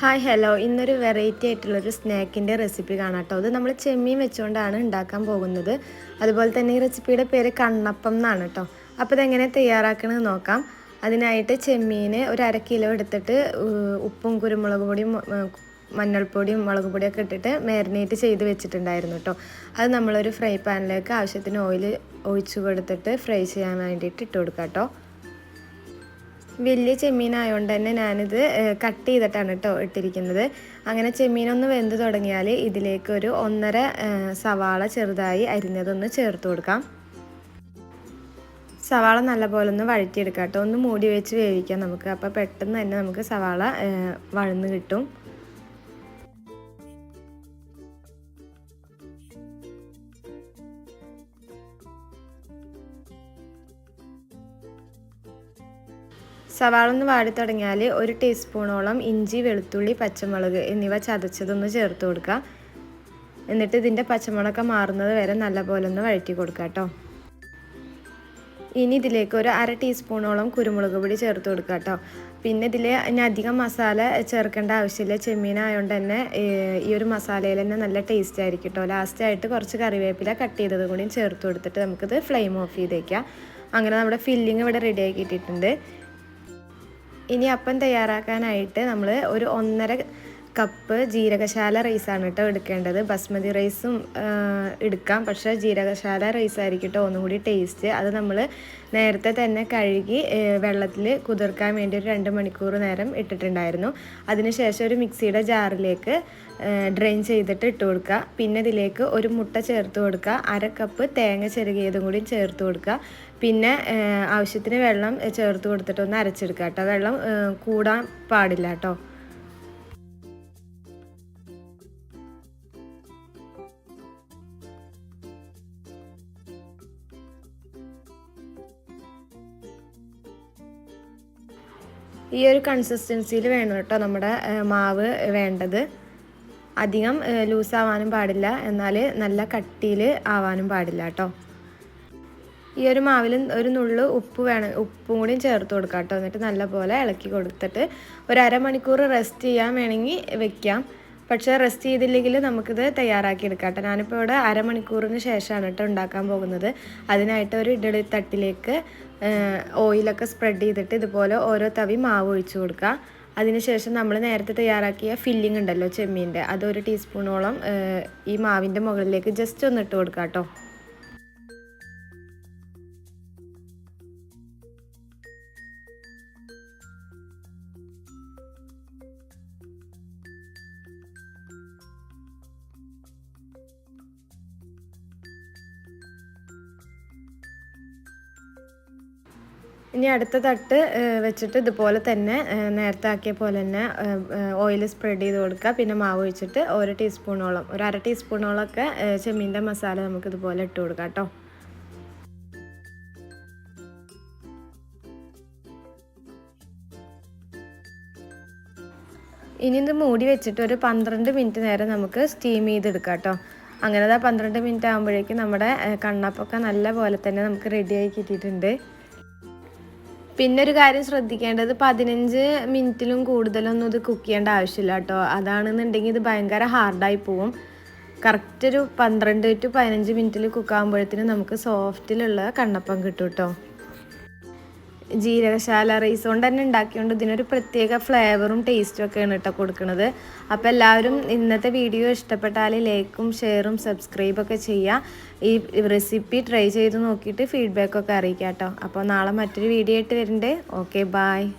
Hi hello. ഇന്നൊരു variety ആയിട്ടുള്ളൊരു സ്നാക്കിന്റെ recipe കാണാം കേട്ടോ ഇത് നമ്മൾ ചെമ്മീൻ വെച്ചുകൊണ്ടാണ് ഉണ്ടാക്കാൻ പോകുന്നത്. അതുപോലെ തന്നെ ഈ റെസിപ്പിയുടെ പേര് കണ്ണപ്പം എന്നാണ് കേട്ടോ അപ്പോൾ ഇതെങ്ങനെ തയ്യാറാക്കണമെന്ന് നോക്കാം. അതിനായിട്ട് ചെമ്മീൻ ഒരു അര കിലോ എടുത്തിട്ട് ഉപ്പും കുരുമുളക് പൊടിയും മഞ്ഞൾപ്പൊടിയും മുളക് പൊടിയൊക്കെ ഇട്ടിട്ട് മാരിനേറ്റ് ചെയ്ത് വെച്ചിട്ടുണ്ടായിരുന്നു കേട്ടോ അത് നമ്മളൊരു ഫ്രൈ പാനിലേക്ക് ആവശ്യത്തിന് ഓയിൽ ഒഴിച്ചു കൊടുത്തിട്ട് ഫ്രൈ ചെയ്യാൻ വേണ്ടിയിട്ട് ഇട്ട് കൊടുക്കാം കേട്ടോ വലിയ ചെമ്മീനായതുകൊണ്ട് തന്നെ ഞാനിത് കട്ട് ചെയ്തിട്ടാണ് കേട്ടോ ഇട്ടിരിക്കുന്നത്. അങ്ങനെ ചെമ്മീനൊന്ന് വെന്ത് തുടങ്ങിയാൽ ഇതിലേക്ക് ഒരു ഒന്നര സവാള ചെറുതായി അരിഞ്ഞതൊന്ന് ചേർത്ത് കൊടുക്കാം. സവാള നല്ലപോലെ ഒന്ന് വഴറ്റിയെടുക്കാം കേട്ടോ ഒന്ന് മൂടി വെച്ച് വേവിക്കാം നമുക്ക്. അപ്പോൾ പെട്ടെന്ന് തന്നെ നമുക്ക് സവാള വഴന്ന് കിട്ടും. സവാള ഒന്ന് വാടി തുടങ്ങിയാൽ ഒരു ടീസ്പൂണോളം ഇഞ്ചി വെളുത്തുള്ളി പച്ചമുളക് എന്നിവ ചതച്ചതൊന്ന് ചേർത്ത് കൊടുക്കുക. എന്നിട്ട് ഇതിന്റെ പച്ചമുളകൊക്കെ മാറുന്നത് വരെ നല്ലപോലെ ഒന്ന് വഴറ്റി കൊടുക്കുക കേട്ടോ. ഇനി ഇതിലേക്ക് ഒരു അര ടീസ്പൂണോളം കുരുമുളക് പൊടി ചേർത്ത് കൊടുക്കുക കേട്ടോ. പിന്നെ ഇതിൽ ഇനി അധികം മസാല ചേർക്കേണ്ട ആവശ്യമില്ല. ചെമ്മീനായതുകൊണ്ട് തന്നെ ഈ ഒരു മസാലയിൽ തന്നെ നല്ല ടേസ്റ്റ് ആയിരിക്കും കേട്ടോ. ലാസ്റ്റായിട്ട് കുറച്ച് കറിവേപ്പില കട്ട് ചെയ്തത് കൂടിയും ചേർത്ത് കൊടുത്തിട്ട് നമുക്കിത് ഫ്ലെയിം ഓഫ് ചെയ്തേക്കാം. അങ്ങനെ നമ്മുടെ ഫില്ലിങ് ഇവിടെ റെഡി ആക്കിയിട്ടുണ്ട് ഇനി അപ്പം തയ്യാറാക്കാനായിട്ട് നമ്മൾ ഒരു ഒന്നര കപ്പ് ജീരകശാല റൈസാണ് കേട്ടോ എടുക്കേണ്ടത്. ബസ്മതി റൈസും എടുക്കാം. പക്ഷേ ജീരകശാല റൈസ് ആയിരിക്കും കേട്ടോ ഒന്നും കൂടി ടേസ്റ്റ്. അത് നമ്മൾ നേരത്തെ തന്നെ കഴുകി വെള്ളത്തിൽ കുതിർക്കാൻ വേണ്ടി ഒരു രണ്ട് മണിക്കൂർ നേരം ഇട്ടിട്ടുണ്ടായിരുന്നു. അതിനുശേഷം ഒരു മിക്സിയുടെ ജാറിലേക്ക് ഡ്രെയിൻ ചെയ്തിട്ട് ഇട്ട് കൊടുക്കുക. പിന്നെ ഇതിലേക്ക് ഒരു മുട്ട ചേർത്ത് കൊടുക്കുക. അര കപ്പ് തേങ്ങ ചെറുകിയതും കൂടി ചേർത്ത് കൊടുക്കുക. പിന്നെ ആവശ്യത്തിന് വെള്ളം ചേർത്ത് കൊടുത്തിട്ടൊന്ന് അരച്ചെടുക്കുക കേട്ടോ. വെള്ളം കൂടാൻ പാടില്ല കേട്ടോ. ഈ ഒരു കൺസിസ്റ്റൻസിയിൽ വേണം കേട്ടോ നമ്മുടെ മാവ് വേണ്ടത്. അധികം ലൂസ് ആവാനും പാടില്ല. എന്നാൽ നല്ല കട്ടിയിൽ ആവാനും പാടില്ല കേട്ടോ. ഈ ഒരു മാവിൽ ഒരു നുള്ളു ഉപ്പ് വേണം ഉപ്പും കൂടിയും ചേർത്ത് കൊടുക്കാം കേട്ടോ. എന്നിട്ട് നല്ലപോലെ ഇളക്കി കൊടുത്തിട്ട് ഒരു അരമണിക്കൂർ റെസ്റ്റ് ചെയ്യാൻ വേണമെങ്കിൽ വെക്കാം. പക്ഷേ റെസ്റ്റ് ചെയ്തില്ലെങ്കിൽ നമുക്കിത് തയ്യാറാക്കി എടുക്കാം കേട്ടോ. ഞാനിപ്പോൾ ഇവിടെ അരമണിക്കൂറിന് ശേഷമാണ് കേട്ടോ ഉണ്ടാക്കാൻ പോകുന്നത്. അതിനായിട്ട് ഒരു ഇഡലി തട്ടിലേക്ക് ഓയിലൊക്കെ സ്പ്രെഡ് ചെയ്തിട്ട് ഇതുപോലെ ഓരോ തവി മാവ് ഒഴിച്ചു കൊടുക്കുക. അതിനുശേഷം നമ്മൾ നേരത്തെ തയ്യാറാക്കിയ ഫില്ലിംഗ് ഉണ്ടല്ലോ ചെമ്മീന്റെ അതൊരു ടീസ്പൂണോളം ഈ മാവിന്റെ മുകളിലേക്ക് ജസ്റ്റ് ഒന്ന് ഇട്ട് കൊടുക്കാം കേട്ടോ. ഇനി അടുത്ത തട്ട് വെച്ചിട്ട് ഇതുപോലെ തന്നെ നേരത്തെ ആക്കിയ പോലെ തന്നെ ഓയിൽ സ്പ്രെഡ് ചെയ്ത് കൊടുക്കുക. പിന്നെ മാവ് ഒഴിച്ചിട്ട് ഒരു ടീസ്പൂണോളം ഒരു അര ടീസ്പൂണോളമൊക്കെ ചെമ്മീന്റെ മസാല നമുക്ക് ഇതുപോലെ ഇട്ട് കൊടുക്കാം കേട്ടോ. ഇനി ഇത് മൂടി വെച്ചിട്ട് ഒരു പന്ത്രണ്ട് മിനിറ്റ് നേരം നമുക്ക് സ്റ്റീം ചെയ്തെടുക്കാം കേട്ടോ. അങ്ങനെ പന്ത്രണ്ട് മിനിറ്റ് ആകുമ്പോഴേക്കും നമ്മുടെ കണ്ണപ്പൊക്കെ നല്ല പോലെ തന്നെ നമുക്ക് റെഡിയായി കിട്ടിയിട്ടുണ്ട്. പിന്നെ ഒരു കാര്യം ശ്രദ്ധിക്കേണ്ടത് പതിനഞ്ച് മിനിറ്റിലും കൂടുതലൊന്നും ഇത് കുക്ക് ചെയ്യേണ്ട ആവശ്യമില്ല കേട്ടോ. അതാണെന്നുണ്ടെങ്കിൽ ഇത് ഭയങ്കര ഹാർഡായി പോവും. കറക്റ്റ് ഒരു പന്ത്രണ്ട് ടു പതിനഞ്ച് മിനിറ്റിൽ കുക്ക് ആകുമ്പോഴത്തേനും നമുക്ക് സോഫ്റ്റിലുള്ള കണ്ണപ്പം കിട്ടും കേട്ടോ. ജീരകശാല റൈസ് കൊണ്ട് തന്നെ ഉണ്ടാക്കിയോണ്ട് ഇതിനൊരു പ്രത്യേക ഫ്ലേവറും ടേസ്റ്റും ഒക്കെയാണ് കേട്ടോ കൊടുക്കുന്നത് അപ്പോൾ എല്ലാവരും ഇന്നത്തെ വീഡിയോ ഇഷ്ടപ്പെട്ടാൽ ലൈക്കും ഷെയറും സബ്സ്ക്രൈബൊക്കെ ചെയ്യുക ഈ റെസിപ്പി ട്രൈ ചെയ്ത് നോക്കിയിട്ട് ഫീഡ്ബാക്കൊക്കെ അറിയിക്കാം കേട്ടോ അപ്പോൾ നാളെ മറ്റൊരു വീഡിയോ ആയിട്ട് വരുന്നുണ്ട് ഓക്കെ ബായ്